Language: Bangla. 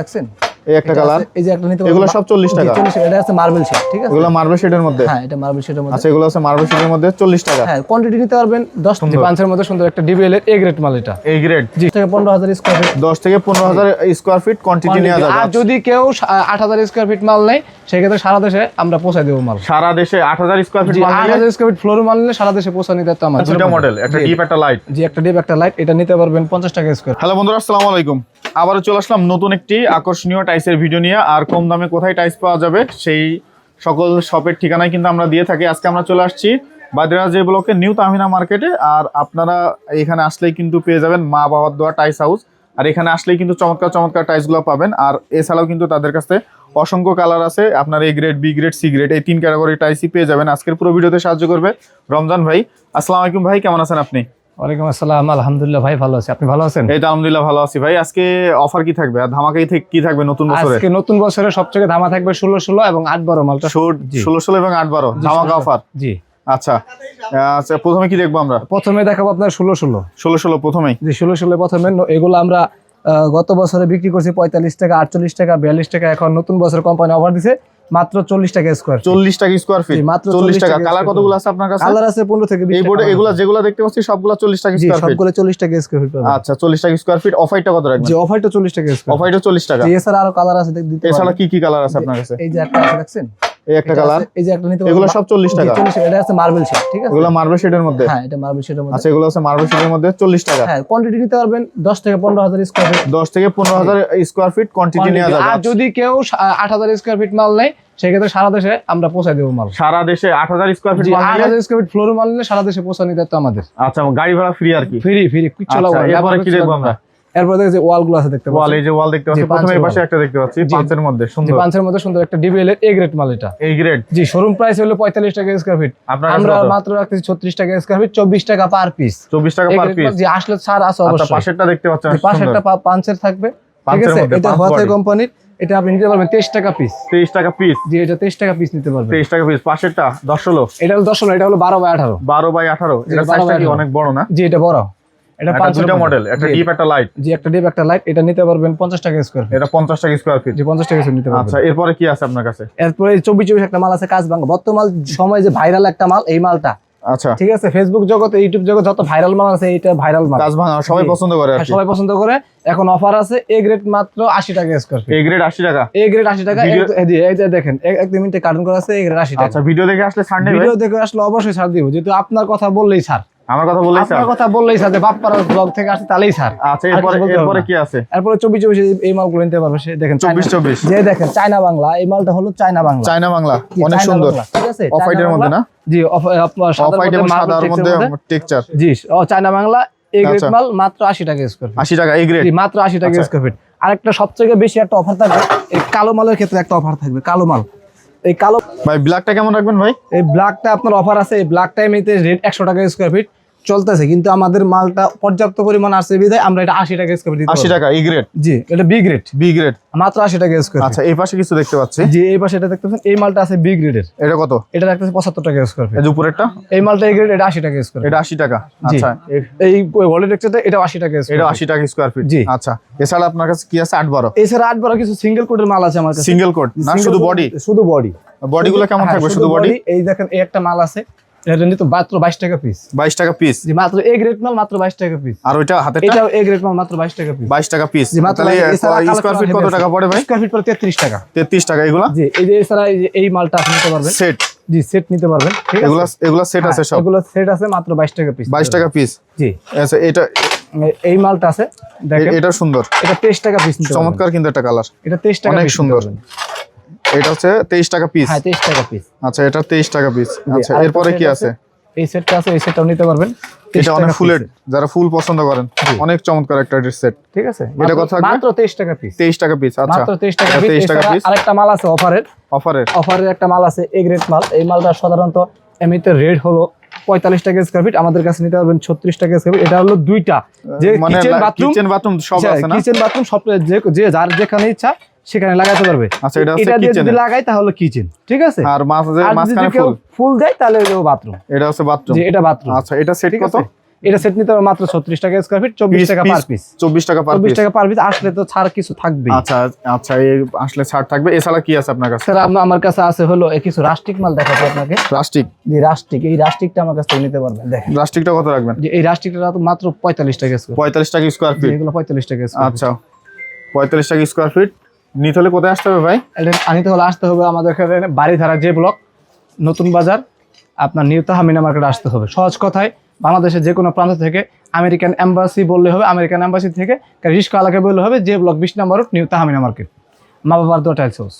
দেখছেন এই একটা কালার। এই যে একটা নিতে এগুলো সব 40 টাকা? 40 টাকা এটা আছে মার্বেল শেড ঠিক আছে? এগুলো মার্বেল শেডের মধ্যে। হ্যাঁ এটা মার্বেল শেডের মধ্যে। আচ্ছা এগুলো আছে মার্বেল শেডের মধ্যে চল্লিশ টাকা। হ্যাঁ কোয়ান্টিটি নিতে পারবেন। 10 সুন্দর। পাঁচের মধ্যে সুন্দর একটা ডিবিএল এর এ গ্রেড মাল এটা। এই গ্রেড জি থেকে 15000 স্কয়ার ফিট দশ থেকে পনেরো হাজার স্কোয়ার ফিট কোয়ান্টিটি নেওয়া যাবে। আর যদি কেউ আট হাজার স্কোয়ার ফিট মাল নেয় সেক্ষেত্রে সারা দেশে আমরা পৌঁছায় দেবো মাল। সারা দেশে আট হাজার স্কোয়ার ফিট আট হাজার স্কোয়ার ফিট ফ্লোর মাল নিলে সারা দেশে পৌঁছা নিতে আমার। দুটা মডেল একটা ডিপ একটা লাইট জি একটা ডিপ একটা লাইট এটা নিতে পারবেন পঞ্চাশ টাকা স্কোয়ার হ্যালো বন্ধুরা আসসালামু আলাইকুম। আবারও চলে আসলাম নতুন একটি আকর্ষণীয় টাইসের ভিডিও নিয়ে। আর কম দামে কোথায় টাইস পাওয়া যাবে সেই সকল শপের ঠিকানায় কিন্তু আমরা দিয়ে থাকি। আজকে আমরা চলে আসছি বাদিরা যে ব্লকে নিউ তামিনা মার্কেটে। আর আপনারা এখানে আসলেই কিন্তু পেয়ে যাবেন মা বাবার দোয়া টাইস হাউস। আর এখানে আসলেই কিন্তু চমৎকার চমৎকার টাইসগুলো পাবেন। আর এছাড়াও কিন্তু তাদের কাছে অসংখ্য কালার আছে। আপনার A grade, B grade, C grade এই তিন ক্যাটাগরি টাইসই পেয়ে যাবেন। আজকের পুরো ভিডিওতে সাহায্য করবে রমজান ভাই। আসসালামু আলাইকুম ভাই, কেমন আছেন আপনি? ওয়ালাইকুম আসসালাম। আলহামদুলিল্লাহ ভাই ভালো আছি। আপনি ভালো আছেন? এই আলহামদুলিল্লাহ ভালো আছি ভাই। আজকে অফার কি থাকবে? আর ধামাকাই কি থাকবে নতুন বছরে? আজকে নতুন বছরে ধামা থাকবে ষোলো ষোলো এবং আট বারো মালটা। ষোল জি। ষোলো ষোলো এবং আট বারো। জি, ধামাকা অফার জি। আচ্ছা। আচ্ছা প্রথমে কি দেখব আমরা? প্রথমে দেখাবো আপনার ষোলো ষোলো। ষোলো ষোলো প্রথমেই? যে ষোলো ষোলো প্রথমে। ন- এগুলো আমরা গত বছরে বিক্রি করছি পঁয়তাল্লিশ টাকা আটচল্লিশ টাকা বিয়াল্লিশ টাকা। এখন নতুন বছর কোম্পানি অফার দিছে। মাত্র চল্লিশ টাকা স্কোয়ার চল্লিশ টাকা স্কোয়ার ফিট মাত্র চল্লিশ 40 টাকা। কালার কতগুলো আছে আপনার কাছে? কালার আছে পনেরো থেকে বিশ এই বোর্ডে এগুলা যেগুলো দেখতে পাচ্ছি সবগুলো চল্লিশ টাকা জি স্কোয়ার ফিট সবগুলো চল্লিশ টাকা স্কয়ার ফিট আচ্ছা চল্লিশ টাকা স্কোয়ার ফিট অফারটা কত রাখবেন? জি অফারটা চল্লিশ টাকা স্কয়ার অফারটা চল্লিশ টাকা। এছাড়া আরও কালার আছে দেখ- দিতে এছাড়া কি কি কালার আছে আপনার কাছে? এই যে একটা আছে দেখছেন? এই একটা কালার। এই যে একটা নিতে এগুলো সব চল্লিশ জি, টাকা। 40 টাকা। এটা আছে মার্বেল শেড ঠিক আছে? এগুলো মার্বেল শেডের মধ্যে? হ্যাঁ এটা মার্বেল শেডের মধ্যে। আচ্ছা এগুলো আছে মার্বেল শেডের মধ্যে চল্লিশ টাকা। হ্যাঁ কোয়ান্টিটি নিতে পারবেন দশ থেকে পনেরো হাজার স্কোয়ার ফিট দশ থেকে পনেরো হাজার স্কোয়ার ফিট কোয়ান্টিটি নেওয়া যাবে। আর যদি কেউ আট হাজার স্কোয়ার ফিট মাল নেয় সেক্ষেত্রে সারা দেশে আমরা পৌঁছায় দেবো মাল। সারা দেশে আট হাজার স্কোয়ার ফিট আট হাজার স্কোয়ার ফিট ফ্লোর মাল নিলে সারা দেশে পৌঁছা নিতে আমাদের। আচ্ছা গাড়ি ভাড়া ফ্রি আর কি। ফ্রি ফ্রি কিচ্ছু আচ্ছা, লাগবে। এরপরে কি দেখব আমরা? এরপর দেখো যে ওয়ালগুলো আছে দেখতে ওয়াল এই যে ওয়াল দেখতে পাচ্ছি জি, প্রথমে এই পাশে একটা দেখতে পাচ্ছি পাঁচের মধ্যে সুন্দর। পাঁচের মধ্যে সুন্দর একটা ডিবিএল এর এ গ্রেড মাল এটা। এই গ্রেড জি শোরুম প্রাইস হলো পঁয়তাল্লিশ টাকা স্কোয়ার ফিট আমরা মাত্র রাখতেছি ছত্রিশ টাকা স্কোয়ার ফিট চব্বিশ টাকা পার পিস চব্বিশ টাকা পার পিস যে আসলে ছাড় আছে আচ্ছা অবশ্যই। পাশেরটা দেখতে পাচ্ছেন যে পাশে একটা পা- থাকবে। ঠিক আছে? এটা হোয়াটসঅ্যাপ কোম্পানির এটা আপনি নিতে পারবেন তেইশ টাকা পিস তেইশ টাকা পিস জি এটা তেইশ টাকা পিস নিতে পারবেন। তেইশ টাকা পিস পাশেরটা দশ ষোলো। এটা হলো দশ এটা হলো বারো বাই আঠারো। বারো বাই আঠারো। এটা 12 সাইজটা কি অনেক বড় না? জি এটা বড়। এটা এটা পাঁচের দুটা। মডেল একটা ডিপ একটা লাইট জি একটা ডিপ একটা লাইট এটা নিতে পারবেন পঞ্চাশ টাকা স্কোয়ার এটা পঞ্চাশ টাকা স্কোয়ার ফিট জি পঞ্চাশ টাকা স্কয়ার নিতে পারবেন। আচ্ছা এরপরে কি আছে আপনার কাছে? এরপরে চব্বিশ চব্বিশ একটা মাল আছে কাজ ভাঙা। বর্তমান সময় যে ভাইরাল একটা মাল এই মালটা। আচ্ছা। ঠিক আছে ফেসবুক জগতে ইউটিউব জগতে যত ভাইরাল মাল আছে এইটা ভাইরাল মাল। কাজ ভাঙা সবাই পছন্দ করে আর হ্যাঁ, সবাই পছন্দ করে। এখন অফার আছে এ গ্রেড মাত্র আশি টাকা স্কোয়ার ফিট এই গ্রেড আশি টাকা? এ গ্রেড আশি টাকা এই- যে- এই যে দেখেন এক মিনিটে কার্টুন করা আছে এ গ্রেড আশি টাকা। আচ্ছা ভিডিও দেখে আসলে ছাড় ভিডিও দেখে আসলে অবশ্যই ছাড় দিব যেহেতু আপনার কথা বললেই ছাড়। আমার কথা বললেই স্যার? আপনার কথা বললেই ছাড় যে বাপ্পার ব্লগ থেকে আসছে তাহলেই ছাড় আচ্ছা এরপরে এরপরে কি আছে? এরপরে চব্বিশ চব্বিশ এই মালগুলো নিতে পারবে সে দেখেন চব্বিশ চায়না- চব্বিশ। যে দেখেন চায়না বাংলা এই মালটা হলো চায়না বাংলা। চায়না বাংলা অনেক সুন্দর। ঠিক আছে? অফ হোয়াইটের মধ্যে না? জি অফ আপনার সাদার হোয়াইট এবং মধ্যে সাদার মধ্যে মধ্যে। টেক্সচার জি ও চায়না বাংলা এই গ্রেড আচ্ছা। মাল মাত্র আশি টাকা স্কোয়ার ফিট আশি টাকা এই গ্রেড মাত্র আশি টাকা আচ্ছা। স্কোয়ার ফিট আরেকটা সবথেকে বেশি একটা অফার থাকবে এই কালো মালের ক্ষেত্রে একটা অফার থাকবে কালো মাল। এই কালো ভাই ব্ল্যাকটা কেমন রাখবেন ভাই? এই ব্ল্যাকটা আপনার অফার আছে এই ব্ল্যাকটা এমনিতে রেট একশো টাকা স্কোয়ার ফিট চলতেছে কিন্তু আমাদের মালটা পর্যাপ্ত পরিমাণ আছে বিধায় আমরা এটা আশি টাকা স্কোয়ার ফিট আশি টাকা এই গ্রেড জি এটা বি গ্রেড বি গ্রেড মাত্র আশি টাকা স্কোয়ার আচ্ছা এই পাশে কিছু দেখতে পাচ্ছি। জি এই পাশে এটা দেখতে পাচ্ছেন এই মালটা আছে বি গ্রেডের এটা কত? এটা রাখতেছে পঁচাত্তর টাকা স্কোয়ার ফিট এই যে উপরেরটা? এই মালটা এই গ্রেড এটা আশি টাকা স্কোয়ার এটা আশি টাকা আচ্ছা। এই ওয়ালেট টেক্সচারটা এটা আশি টাকা এটা আশি টাকা স্কোয়ার ফিট জি। আচ্ছা এছাড়া আপনার কাছে কি আছে? আট বারো। এছাড়া আট বারো কিছু সিঙ্গেল কোডের মাল আছে আমার কাছে। সিঙ্গেল কোড না শুধু বডি শুধু বডি বডি গুলো কেমন থাকবে? শুধু বডি এই দেখেন এই একটা মাল আছে। এটা নিতে মাত্র বাইশ টাকা পিস বাইশ টাকা পিস জি মাত্র এ গ্রেড মাল মাত্র বাইশ টাকা পিস আর ওইটা এটাও এ গ্রেড মাল মাত্র বাইশ টাকা পিস বাইশ টাকা পিস জি মাত্র তাহলে স্কোয়ার ফিট কত টাকা পড়ে ভাই? স্কোয়ার ফিট পরে তেত্রিশ টাকা। তেত্রিশ টাকা এগুলা? জি এই যে এই মালটা আপনি নিতে পারবেন। সেট জি সেট নিতে পারবেন। ঠিক আছে? এগুলা এগুলা সেট আছে সব। এগুলো সেট আছে মাত্র বাইশ টাকা পিস বাইশ টাকা পিস জি। আচ্ছা এটা এই মালটা আছে দেখেন। এটা সুন্দর। এটা তেইশ টাকা পিস চমৎকার কিন্তু একটা কালার এটা তেইশ টাকা অনেক সুন্দর। এটা হচ্ছে তেইশ টাকা পিস হ্যাঁ তেইশ টাকা পিস আচ্ছা এটা তেইশ টাকা পিস আচ্ছা এরপরে কি আছে? এই সেটটা আছে এই সেটটাও নিতে পারবেন। এটা অনেক ফুলের যারা ফুল পছন্দ করেন অনেক চমৎকার একটা সেট ঠিক আছে? এটা কত থাকবে? মাত্র তেইশ টাকা পিস তেইশ টাকা পিস আচ্ছা। মাত্র তেইশ টাকা পিস তেইশ টাকা পিস আরেকটা মাল আছে অফারের। অফারের? অফারের একটা মাল আছে এ গ্রেড মাল। এই মালটা সাধারণত এমনিতে রেড হলো পঁয়তাল্লিশ টাকা স্কোয়ার ফিট আমাদের কাছে নিতে পারবেন ছত্রিশ টাকা স্কোয়ার ফিট এটা হলো দুইটা। যে কিচেন বাথরুম কিচেন বাথরুম সব আছে না? কিচেন বাথরুম সব যে যার যেখানে ইচ্ছা সেখানে লাগাতে পারবে। আচ্ছা, এটা হচ্ছে এটা যদি লাগাই তাহলে কিচেন ঠিক আছে? আর আর যদি মাঝখানে ফুল। ফুল দেয় তাহলে বাথরুম এটা হচ্ছে বাথরুম যে এটা বাথরুম আচ্ছা এটা সেট কত? এটা সেট নিতে হবে মাত্র ছত্রিশ টাকা স্কোয়ার ফিট চব্বিশ টাকা পার পিস চব্বিশ টাকা পার চব্বিশ টাকা পার পিস আসলে তো ছাড় কিছু থাকবে আচ্ছা আচ্ছা এই আসলে ছাড় থাকবে। এছাড়া কি আছে আপনার কাছে? স্যার আমার কাছে আছে হলো কিছু রাষ্ট্রিক মাল দেখাবো আপনাকে। প্লাস্টিক যে রাষ্ট্রিক এই রাষ্ট্রিকটা আমার কাছে নিতে পারবেন দেখেন। প্লাস্টিকটা কত রাখবেন? যে এই রাষ্ট্রিকটা তো মাত্র পঁয়তাল্লিশ টাকা স্কোয়ার পঁয়তাল্লিশ টাকা স্কোয়ার ফিট এগুলো পঁয়তাল্লিশ টাকা স্কোয়ার আচ্ছা পঁয়তাল্লিশ টাকা স্কোয়ার ফিট নিতে হলে কোথায় আসতে হবে ভাই? আনিতে হলে আসতে হবে আমাদের এখানে বাড়িধারা যে ব্লক, নতুন বাজার, আপনার নিউ তাহামিনা মার্কেটে আসতে হবে। সহজ কথায়, বাংলাদেশের যে কোনো প্রান্ত থেকে আমেরিকান এম্বাসি বললে হবে, আমেরিকান এম্বাসি থেকে রিস্কা এলাকায় বললে হবে, যে ব্লক বিশ নাম্বার নিউ তাহামিনা মার্কেট। মা বাবার দোয়া টাইলস হাউস